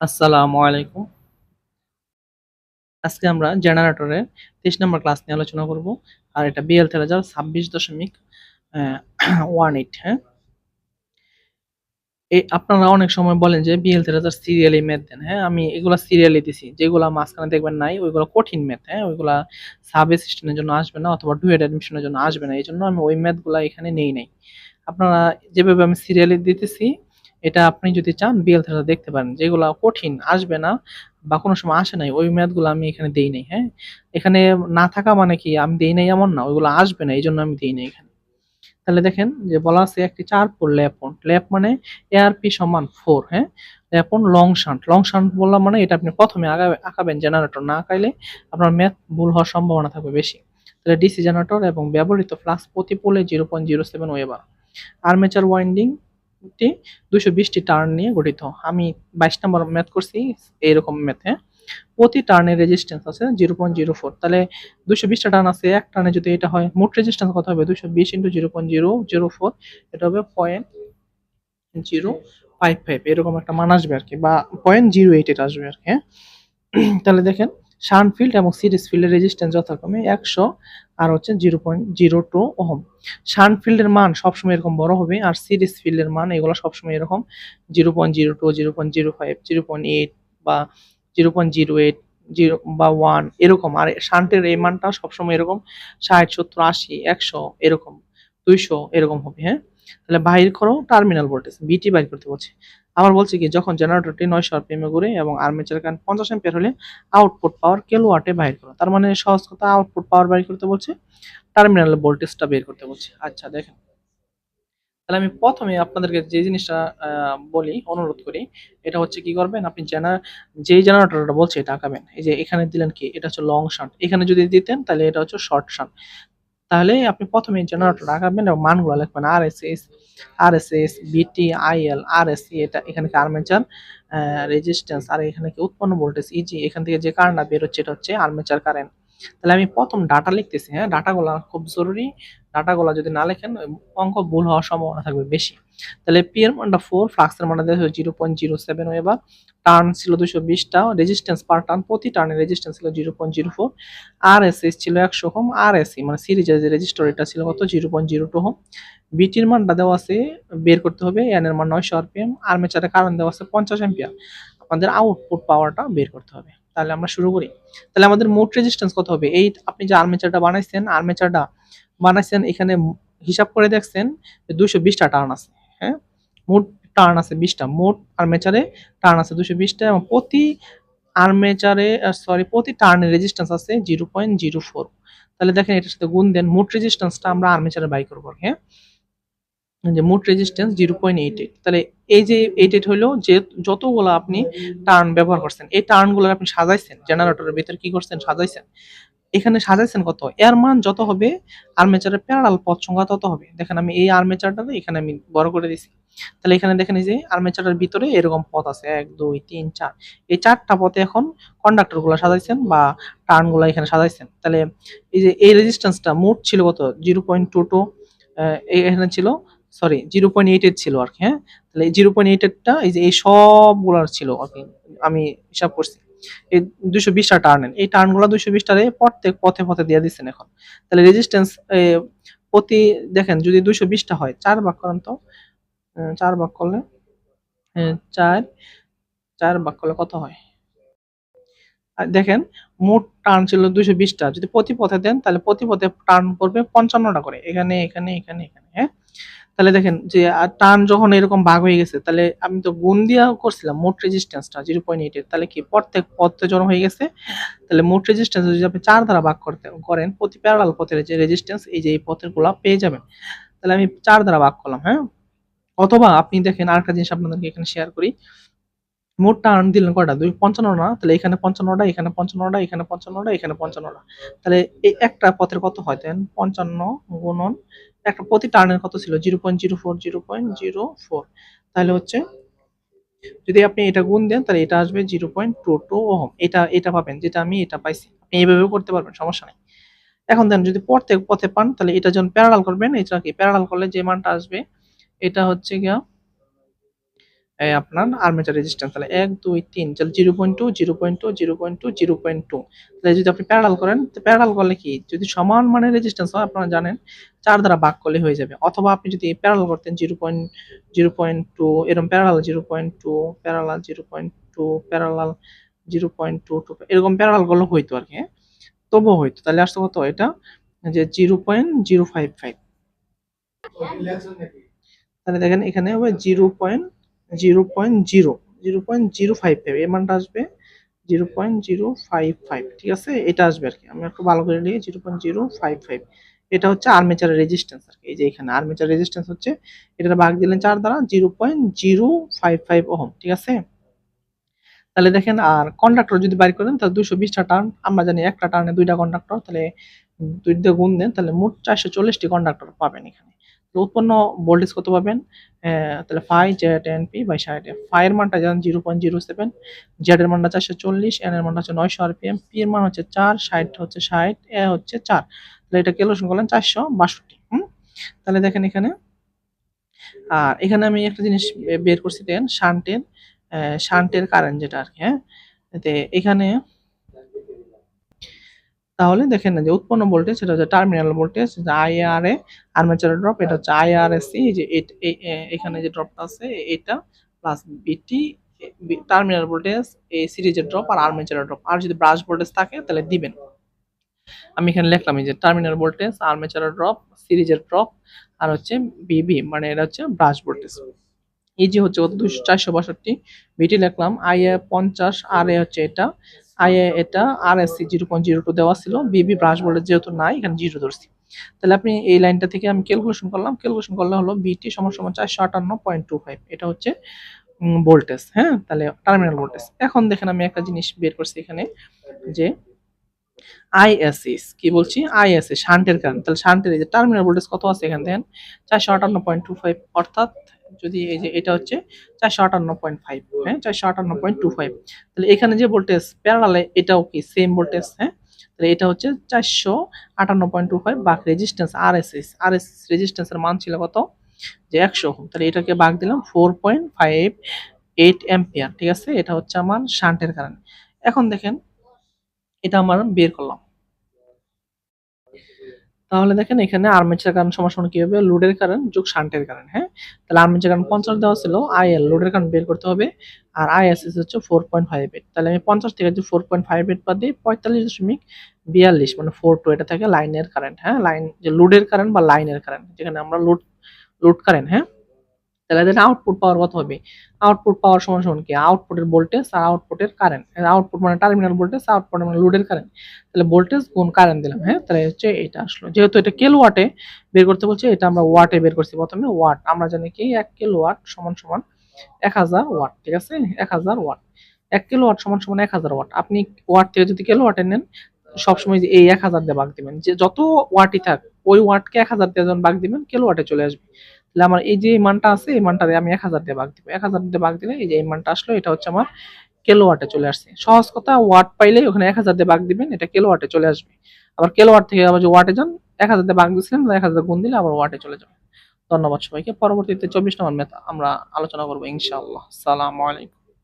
আসসালামু আলাইকুম। আজকে আমরা জেনারেটরের ২৩ নম্বর ক্লাস নিয়ে আলোচনা করব। আর এটা বিএল ২৩২৬ অ্যা 18 হ্যাঁ? এই আপনারা অনেক সময় বলেন যে বিএল ৩০০০ সিরিয়ালি ম্যাথ দেন, হ্যাঁ? আমি এগুলা সিরিয়ালি দিছি। যেগুলা মাঝখানে দেখবেন নাই ওইগুলা কঠিন ম্যাথ, হ্যাঁ? ওইগুলা সাব অ্যাসিস্ট্যান্ট এর জন্য আসবে না অথবা ডুয়েট অ্যাডমিশন এর জন্য আসবে না। এই জন্য আমি ওই ম্যাথগুলা এখানে নেই নাই। আপনারা যেভাবে আমি সিরিয়ালি দিতেছি এটা আপনি যদি চান বিএল ৩০০০ দেখতে পারেন। যেগুলা কঠিন আসবে না বা কোনো সময় আসে নাই ওই ম্যাথগুলো আমি এখানে দেই নাই, হ্যাঁ? এখানে না থাকা মানে কি আমি দেই নাই এমন না। ওইগুলো আসবে না এই জন্য আমি দেই নাই এখানে। তাহলে দেখেন যে বলা আছে একটি ৪ পোল ল্যাপ-অন। ল্যাপ মানে এআরপি সমান ফোর হ্যাঁ? ল্যাপ-অন লং শান্ট। লং শান্ট বললাম মানে এটা আপনি ১ম এ আঁকাবেন জেনারেটর না আঁকাইলে আপনার ম্যাথ ভুল হওয়ার সম্ভাবনা থাকবে বেশি। তাহলে ডিসি জেনারেটর এবং ব্যবহৃত ফ্লাক্স প্রতি পোলে 0.07 ওয়েবার। আর্মেচার ওয়াইন্ডিং টি দুশো বিশটি টার্ন নিয়ে গঠিত। আমি বাইশ নম্বর ম্যাথ করছি এইরকম ম্যাথ হ্যাঁ? প্রতি টার্নের রেজিস্ট্যান্স আছে 0.04 তাহলে ২২০ টা টার্ন আছে, এক টার্নে যদি এটা হয়, মোট রেজিস্ট্যান্স কত হবে দুশো বিশ into zero point zero zero four এটা হবে 0.055 এরকম একটা মান আসবে আর কি, বা 0.08 এটা আসবে আর কি তাহলে দেখেন শান্ট ফিল্ড এবং সিরিজ ফিল্ডের রেজিস্ট্যান্স যথাক্রমে ১০০ আর হচ্ছে 0.02 ওহম। শান্ট ফিল্ডের মান সবসময় এরকম বড় হবে আর সিরিজ ফিল্ডের মান এগুলো সবসময় এরকম 0.02, 0.05, 0.8 বা 0.08 জিরো এইট জিরো বা ওয়ান এরকম। আর শান্টের এই মানটা সবসময় এরকম ষাট সত্তর আশি একশো এরকম ২০০ এরকম হবে, হ্যাঁ? তাহলে বাহির করো টার্মিনাল ভোল্টেজ বিটি বাইর করতে বলছে। আবার বলছে কি যখন জেনারেটরটি ৯০০ আরপিএম এ ঘুরে এবং আর্মেচার কারেন্ট ৫০ অ্যাম্পিয়ার হলে আউটপুট পাওয়ার কিলোওয়াটে বাহির করো। তার মানে সহজ কথা আউটপুট পাওয়ার বাইর করতে বলছে, টার্মিনাল ভোল্টেজটা বের করতে বলছে। আচ্ছা দেখেন। তাহলে আমি প্রথমে আপনাদেরকে যে জিনিসটা বলি, অনুরোধ করি এটা হচ্ছে কি করবেন আপনি জেনা যেই জেনারেটরটা বলছে এটা আঁকাবেন। এই যে এখানে দিলেন কি এটা হচ্ছে লং শান্ট। এখানে যদি দিতেন তাহলে এটা হচ্ছে শর্ট শান্ট। তাহলে আপনি ১ম এ জেনারেটর রাখাবেন এবং মানগুলো লিখবেন R S S R S S BT, IL, C এটা এখানে আর্মেচার রেজিস্ট্যান্স আর এখানে কি উৎপন্ন ভোল্টেজ ইজি এখান থেকে যে কারেন্টটা বের হচ্ছে এটা হচ্ছে আর্মেচার কারেন্ট। তাহলে আমি প্রথম ডাটা লিখতেছি, হ্যাঁ? ডাটাগুলা খুব জরুরি। ডাটাগুলা যদি না লেখেন অঙ্ক ভুল হওয়ার সম্ভাবনা থাকবে বেশি। তাহলে পি এর মানটা 4, ফ্লাক্স এর মানটা দেওয়া হয়েছে 0.07 ওয়েবার। টার্ন ছিল দুশো বিশটা রেজিস্ট্যান্স পার টার্ন প্রতি টার্নের রেজিস্ট্যান্স ছিল 0.04, আরএসএস ছিল ১০০ ওহম, আরএসসি মানে সিরিজের যে রেজিস্টর এটা ছিল কত zero point zero two ohm বিটির মানটা দেওয়া আছে বের করতে হবে এন এর মান ৯০০ আরপিএম, আর্মেচারের কারেন্ট দেওয়া আছে ৫০ অ্যাম্পিয়ার। আমাদের আউটপুট পাওয়ারটা বের করতে হবে। তাহলে আমরা শুরু করি। তাহলে আমাদের মোট রেজিস্ট্যান্স কত হবে? এই আপনি যে আর্মেচারটা বানাইছেন, আর্মেচারটা বানাইছেন এখানে হিসাব করে দেখছেন যে ২২০ টা টার্ন আছে, হ্যাঁ? মোট টার্ন আছে বিশটা মোট আর্মেচারে টার্ন আছে দুশো বিশটা এবং প্রতি আর্মেচারে সরি প্রতি টার্নের রেজিস্ট্যান্স আছে 0.04 তাহলে দেখেন এটার সাথে গুণ দেন মোট রেজিস্ট্যান্সটা আমরা আর্মেচারে বাই করব, হ্যাঁ? যে মোট রেজিস্ট্যান্স 0.88 তাহলে এই যে 88 হইল যে যতগুলা আপনি টার্ন ব্যবহার করছেন, এই টার্নগুলো আপনি সাজাইছেন জেনারেটরের ভিতরে কি করছেন সাজাইছেন। এখানে সাজাইছেন কত? এর মান যত হবে আর্মেচারের প্যারালাল পথ সংখ্যা তত হবে। দেখেন আমি এই আর্মেচারটা এখানে আমি বড় করে দিছি। তাহলে এখানে দেখেন যে আর্মেচারের ভিতরে এরকম পথ আছে ১, ২, ৩, ৪ এই চারটা পথে এখন কন্ডাক্টরগুলা সাজাইছেন বা টার্নগুলা এখানে সাজাইছেন। তাহলে এই যে এই রেজিস্ট্যান্সটা মোট ছিল কত? 0.22 অ্যা এখানে ছিল সরি 0.88 ছিল আর কি হ্যাঁ? তাহলে এই 0.88 টা এই যে এই সবগুলার ছিল আরকি। আমি হিসাব করছি। এই ২২০ টা টার্নের। এই টার্নগুলা ২২০ টারে প্রত্যেক পথে, পথে দিয়ে দিচ্ছেন এখন। তাহলে রেজিস্ট্যান্স প্রতি দেখেন যদি ২২০ বিশটা হয় চার ভাগ করেন তো। ৪ ভাগ করলে ৪, ৪ ভাগ করলে কত হয়? আর দেখেন মোট টার্ন ছিল ২২০ বিশটা যদি প্রতি পথে দেন তাহলে প্রতি পথে টার্ন করবে পঞ্চান্নটা করে। এখানে, এখানে, এখানে, এখানে, হ্যাঁ? তাহলে দেখেন যে আ টার্ন যখন এরকম ভাগ হয়ে গেছে তাহলে আমি তো গুণ দিয়া করছিলাম মোট রেজিস্ট্যান্সটা 0.88 তাহলে কি প্রত্যেক পথে জড়ো হয়ে গেছে। তাহলে মোট রেজিস্ট্যান্স যদি আপনি ৪ দ্বারা ভাগ করতে করেন প্রতি প্যারালাল পথের যে রেজিস্ট্যান্স এই যে এই পথেরগুলা পেয়ে যাবেন। তাহলে আমি চার দ্বারা ভাগ করলাম, হ্যাঁ? অথবা আপনি দেখেন আরেকটা জিনিস আপনাদেরকে এখানে শেয়ার করি। মোট টার্ন দিলেন কটা দুই পঞ্চান্নটা তাহলে এখানে পঞ্চান্নটা এখানে পঞ্চান্নটা এখানে পঞ্চান্নটা এখানে পঞ্চান্নটা তাহলে এই একটা পথের কত হয় দেন ৫৫ গুণন একটা প্রতি টার্নের কত ছিল? 0.04, 0.04 তাহলে হচ্ছে যদি আপনি এটা গুণ দেন তাহলে এটা আসবে 0.22 ওহম। এটা, এটা পাবেন যেটা আমি এটা পাইছি। আপনি এইভাবেও করতে পারবেন সমস্যা নেই এখন দেন যদি পড়তে পথে পান তাহলে এটা যখন প্যারালাল করবেন এটা কি প্যারালাল করলে যে মানটা আসবে এটা হচ্ছে গিয়া আপনার আর্মেচার রেজিস্ট্যান্স তাহলে এক দুই তিন তাহলে zero point two zero point two zero point two zero point two তাহলে যদি আপনি প্যারাল করেন তো প্যারাল করলে কি যদি সমান মানের রেজিস্ট্যান্স হয় আপনারা জানেন চার দ্বারা ভাগ করলে হয়ে যাবে অথবা আপনি যদি প্যারাল করতেন zero point zero point two এরকম parallel zero point two parallel zero point two parallel zero point two two এরকম প্যারালগুলো হইতো আর কি হ্যাঁ? তবুও হইতো তাহলে আসতে কত এটা যে zero point zero five five তাহলে দেখেন এখানে হবে zero point zero point zero zero point zero five five এর আসবে zero point zero five five ঠিক আছে? এটা আসবে আর কি আমি একটু ভালো করে লিখি, zero point zero five five এটা হচ্ছে আর্মেচারের রেজিস্ট্যান্স আর কি এই যে এখানে আর্মেচার রেজিস্ট্যান্স হচ্ছে এটা ভাগ দিলেন চার দ্বারা zero point zero five five ohm, ঠিক আছে? তাহলে দেখেন, আর কন্ডাক্টর যদি বাইর করেন, তাহলে দুশো বিশটা টার্ন আমরা জানি একটা টার্নে দুইটা কন্ডাক্টর তাহলে দুই দিয়ে গুণ দেন, তাহলে মোট চারশো চল্লিশটি কন্ডাক্টর পাবেন এখানে। তো উৎপন্ন ভোল্টেজ কত পাবেন? তাহলে phi Z N P by ষাট ফাইয়ের মানটা জানেন zero point zero seven Z এর মানটা চারশো চল্লিশ এন এর মানটা হচ্ছে নয়শো আরপিএম পি এম পি এর মান হচ্ছে চার ষাট হচ্ছে ষাট এ হচ্ছে চার। তাহলে এটা ক্যালকুলেশন করলেন চারশো বাষট্টি, হুম? তাহলে দেখেন এখানে। আর এখানে আমি একটা জিনিস বের করছি দেন শান্টের শান্টের কারেন্ট যেটা আর কি হ্যাঁ? এখানে তাহলে দেখেন না যে উৎপন্ন ভোল্টেজ সেটা হচ্ছে terminal voltage IRA armature drop এটা হচ্ছে আইআরএসি যে এখানে যে ড্রপটা আছে, এটা প্লাস বিটি টার্মিনাল ভোল্টেজ এই সিরিজের ড্রপ আর আর্মেচার ড্রপ আর যদি ব্রাশ ভোল্টেজ থাকে, তাহলে দিবেন। আমি এখানে লিখলাম যে টার্মিনাল ভোল্টেজ আর্মেচার ড্রপ সিরিজের ড্রপ আর হচ্ছে বিবি মানে এটা হচ্ছে ব্রাশ ভোল্টেজ এই যে হচ্ছে কত দুশো চারশো বাষট্টি বিটি লিখলাম আই এ পঞ্চাশ আর এ হচ্ছে এটা আই এ এটা R S C zero point zero two দেওয়া ছিল। বিবি ব্রাশ ভোল্টেজ যেহেতু নাই, এখানে জিরো ধরছি। তাহলে আপনি এই লাইনটা থেকে আমি ক্যালকুলেশন করলাম। ক্যালকুলেশন করলে হলো বিটি সমান সমান চারশো আটান্ন পয়েন্ট টু ফাইভ। এটা হচ্ছে ভোল্টেজ হ্যাঁ? তাহলে টার্মিনাল ভোল্টেজ এখন দেখেন আমি একটা জিনিস বের করছি এখানে যে আইএসএস কি বলছি? আইএসএস শান্টের কারণ। তাহলে শান্টের এই যে টার্মিনাল ভোল্টেজ কত আছে এখানে দেখেন? চারশো আটান্ন পয়েন্ট টু ফাইভ। অর্থাৎ যদি এই যে এটা হচ্ছে চারশো আটান্ন পয়েন্ট ফাইভ হ্যাঁ? চারশো আটান্ন পয়েন্ট টু ফাইভ। তাহলে এখানে যে ভোল্টেজ প্যারালে এটাও কি সেম ভোল্টেজ হ্যাঁ? তাহলে এটা হচ্ছে চারশো আটান্ন পয়েন্ট টু ফাইভ বাক resistance R S S R S রেজিস্ট্যান্সের মান ছিল কত? যে একশো তাহলে এটাকে বাগ দিলাম four point five eight ampere ঠিক আছে? এটা হচ্ছে আমার শান্টের কারণে এখন দেখেন এটা আমার বের করলাম। তাহলে দেখেন এখানে আর্মেচার কারণ সমস্যা কি হবে লোডের কারণ, যোগ শান্টের কারেন্ট হ্যাঁ? তাহলে আর্মেচার কারণ পঞ্চাশ দেওয়া ছিল আইএল লোডের কারেন্ট বের করতে হবে। আর আইএসএস হচ্ছে ফোর পয়েন্ট ফাইভ এইট তাহলে আমি পঞ্চাশ থেকে যদি ফোর পয়েন্ট ফাইভ এইট বাদ দিই, পঁয়তাল্লিশ দশমিক বিয়াল্লিশ মানে ফোর টু এটা থাকে লাইনের কারেন্ট হ্যাঁ? লাইন যে লোডের কারেন্ট বা লাইনের কারেন্ট যেখানে আমরা লোড লোড কারেন্ট হ্যাঁ? তাহলে এদের আউটপুট পাওয়ার কত হবে? আউটপুট পাওয়ার সমান সমান কি? আউটপুটের ভোল্টেজ আর আউটপুটের কারেন্ট আউটপুট মানে টার্মিনাল ভোল্টেজ আউটপুট মানে লোডের কারেন্ট তাহলে ভোল্টেজ গুণ কারেন্ট দিলাম হ্যাঁ? তাহলে হচ্ছে এটা আসলো। যেহেতু এটা কিলো ওয়াটে বের করতে বলছে, এটা আমরা ওয়াটে বের করছি প্রথমে ওয়াট আমরা জানি কি? এক কিলো ওয়াট সমান সমান এক হাজার ওয়াট ঠিক আছে? এক হাজার ওয়াট এক কিলো ওয়াট সমান সমান এক হাজার ওয়াট আপনি ওয়াট থেকে যদি কিলো ওয়াটে নেন, সবসময় যে এই এক হাজার দিয়ে ভাগ দিবেন। যে যত ওয়াটই থাক, ওই ওয়াটকে এক হাজার দিয়ে যখন ভাগ দিবেন কিলো ওয়াটে চলে আসবে। তাহলে আমার এই যে মানটা আছে, এই মানটা আমি এক হাজার দিয়ে ভাগ দিব। এক হাজার দিয়ে বাঘ দিলে এই যে এই মানটা আসলো, এটা হচ্ছে আমার কেলো ওয়াটে চলে আসছে। সহজ কথা ওয়াট পাইলে ওখানে এক হাজার দিয়ে বাঘ দিবেন, এটা কেলো ওয়াটে চলে আসবে। আবার কিলো ওয়াট থেকে আবার যে ওয়াটে যান, এক হাজার দিয়ে বাঘ দিচ্ছিলেন এক হাজার গুণ দিলে আবার ওয়াটে চলে যাবে। ধন্যবাদ সবাইকে। পরবর্তীতে চব্বিশ নম্বর মেথা আমরা আলোচনা করব, ইনশাআল্লাহ। সালাম আলাইকুম।